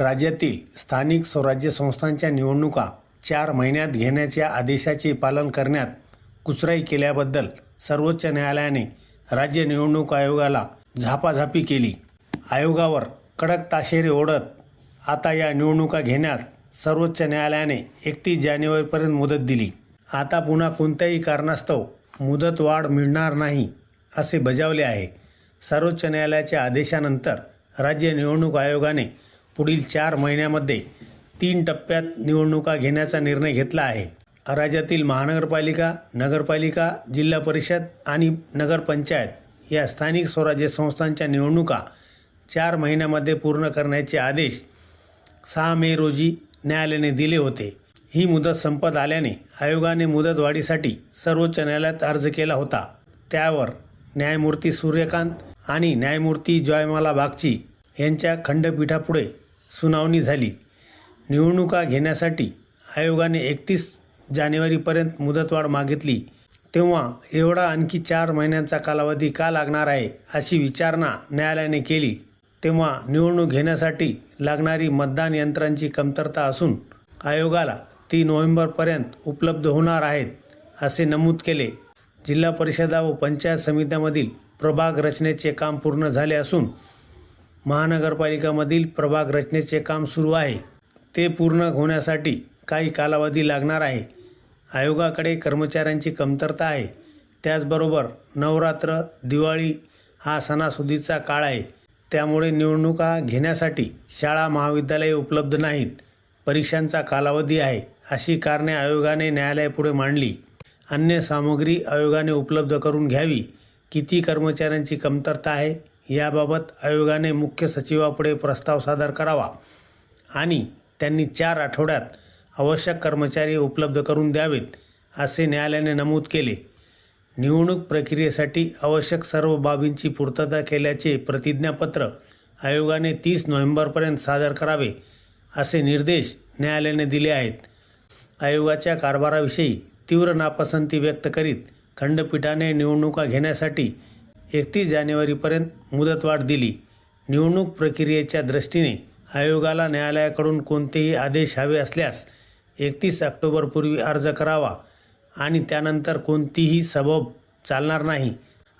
राज्यातील स्थानिक स्वराज्य संस्थांच्या निवडणुका चार महिन्यात घेण्याच्या आदेशाचे पालन करण्यात कुचराई केल्याबद्दल सर्वोच्च न्यायालयाने राज्य निवडणूक आयोगाला झापाझापी केली. आयोगावर कडक ताशेरे ओढत आता या निवडणुका घेण्यात सर्वोच्च न्यायालयाने एकतीस जानेवारीपर्यंत मुदत दिली. आता पुन्हा कोणत्याही कारणास्तव मुदतवाढ मिळणार नाही असे बजावले आहे. सर्वोच्च न्यायालयाच्या आदेशानंतर राज्य निवडणूक आयोगाने पुढील चार महिन्यामध्ये तीन टप्प्यात निवडणुका घेण्याचा निर्णय घेतला आहे. राज्यातील महानगरपालिका नगरपालिका जिल्हा परिषद आणि नगरपंचायत या स्थानिक स्वराज्य संस्थांच्या निवडणुका चार महिन्यामध्ये पूर्ण करण्याचे आदेश सहा मे रोजी न्यायालयाने दिले होते. ही मुदत संपत आल्याने आयोगाने मुदतवाढीसाठी सर्वोच्च न्यायालयात अर्ज केला होता. त्यावर न्यायमूर्ती सूर्यकांत आणि न्यायमूर्ती जॉयमाला बागची यांच्या खंडपीठापुढे सुनावणी झाली. निवडणुका घेण्यासाठी आयोगाने एकतीस जानेवारीपर्यंत मुदतवाढ मागितली. तेव्हा एवढा आणखी चार महिन्यांचा कालावधी का लागणार आहे अशी विचारणा न्यायालयाने केली. तेव्हा निवडणूक घेण्यासाठी लागणारी मतदान यंत्रांची कमतरता असून आयोगाला ती नोव्हेंबरपर्यंत उपलब्ध होणार आहेत असे नमूद केले. जिल्हा परिषदा व पंचायत समित्यामधील प्रभाग रचनेचे काम पूर्ण झाले असून महानगरपालिकामधील प्रभाग रचनेचे काम सुरू आहे. ते पूर्ण होण्यासाठी काही कालावधी लागणार आहे. आयोगाकडे कर्मचाऱ्यांची कमतरता आहे. त्याचबरोबर नवरात्र दिवाळी हा सणासुदीचा काळ आहे. त्यामुळे निवडणुका घेण्यासाठी शाळा महाविद्यालये उपलब्ध नाहीत. परीक्षांचा कालावधी आहे अशी कारणे आयोगाने न्यायालयापुढे मांडली. अन्य सामग्री आयोगाने उपलब्ध करून घ्यावी. किती कर्मचाऱ्यांची कमतरता आहे? याबाबत आयोगाने मुख्य सचिवापुढे प्रस्ताव सादर करावा आणि त्यांनी चार आठवड्यात आवश्यक कर्मचारी उपलब्ध करून द्यावेत असे न्यायालयाने नमूद केले. निवडणूक प्रक्रियेसाठी आवश्यक सर्व बाबींची पूर्तता केल्याचे प्रतिज्ञापत्र आयोगाने तीस नोव्हेंबरपर्यंत सादर करावे असे निर्देश न्यायालयाने दिले आहेत. आयोगाच्या कारभाराविषयी तीव्र नापसंती व्यक्त करीत खंडपीठाने निवडणुका घेण्यासाठी एकतीस जानेवारीपर्यंत मुदतवाढ दिली. निवडणूक प्रक्रियेच्या दृष्टीने आयोगाला न्यायालयाकडून कोणतेही आदेश हवे असल्यास एकतीस ऑक्टोबरपूर्वी अर्ज करावा आणि त्यानंतर कोणतीही सबब चालणार नाही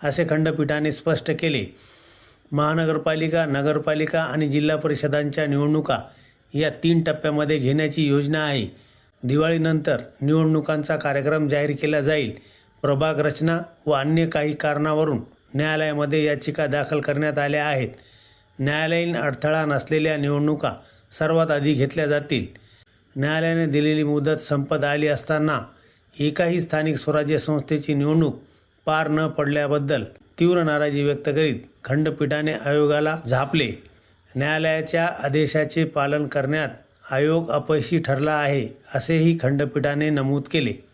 असे खंडपीठाने स्पष्ट केले. महानगरपालिका नगरपालिका आणि जिल्हा परिषदांच्या निवडणुका या तीन टप्प्यामध्ये घेण्याची योजना आहे. दिवाळीनंतर निवडणुकांचा कार्यक्रम जाहीर केला जाईल. प्रभाग रचना व अन्य काही कारणावरून न्यायालयामध्ये याचिका दाखल करण्यात आल्या आहेत. न्यायालयीन अडथळा नसलेल्या निवडणुका सर्वात आधी घेतल्या जातील. न्यायालयाने दिलेली मुदत संपत आली असताना एकाही स्थानिक स्वराज्य संस्थेची निवडणूक पार न पडल्याबद्दल तीव्र नाराजी व्यक्त करीत खंडपीठाने आयोगाला झापले. न्यायालयाच्या आदेशाचे पालन करण्यात आयोग अपयशी ठरला आहे असेही खंडपीठाने नमूद केले.